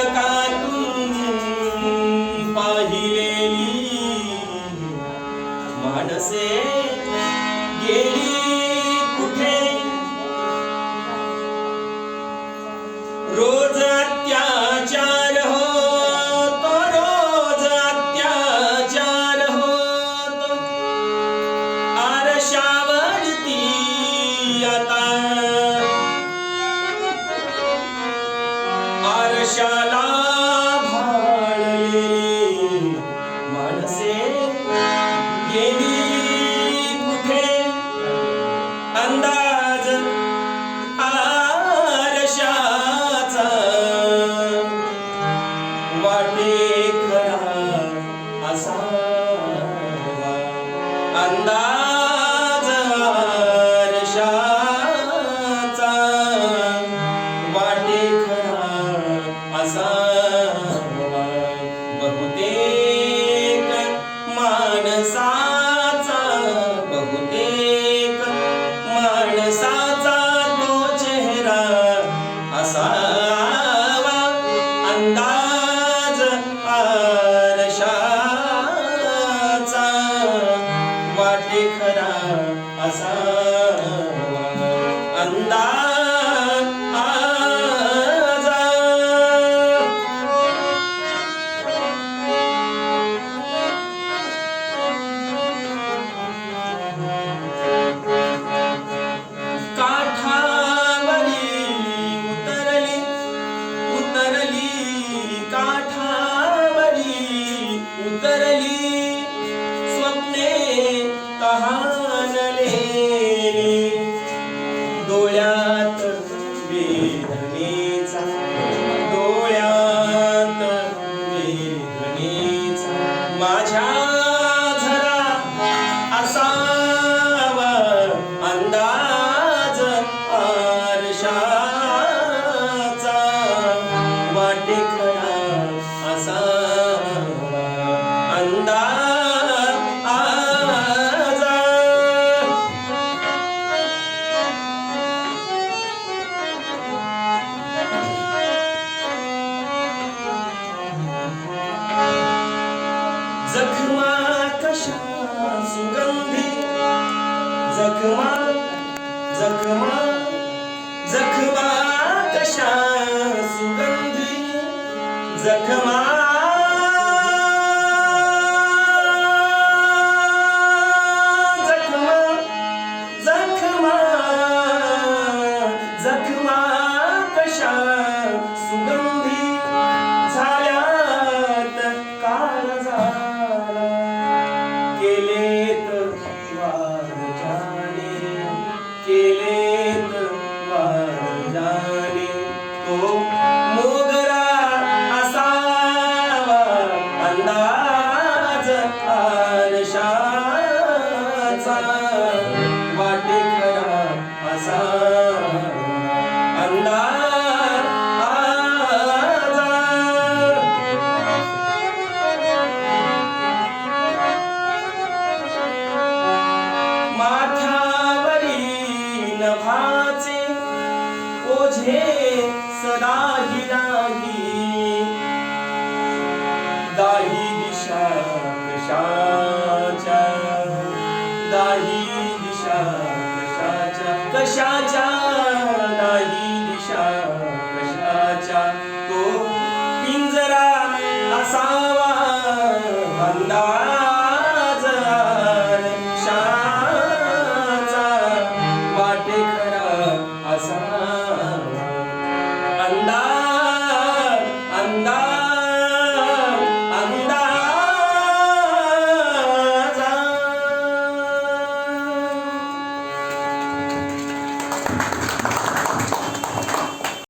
पुस्तकातून पाहिलेली माणसे गेली कुठे? रोज आरशाला भाळलेली माणसे गेली कुठे? अंदाज आरशाचा वाटे खरा असावा खरा असा डोळ्यात वेदनेचा डोळ्यात वेदनेचा. माझ्या सुगंधी जखमा जखमा जखमा कशा सुगंधी? जखमा dahi disha kashacha dahi disha kashacha kashacha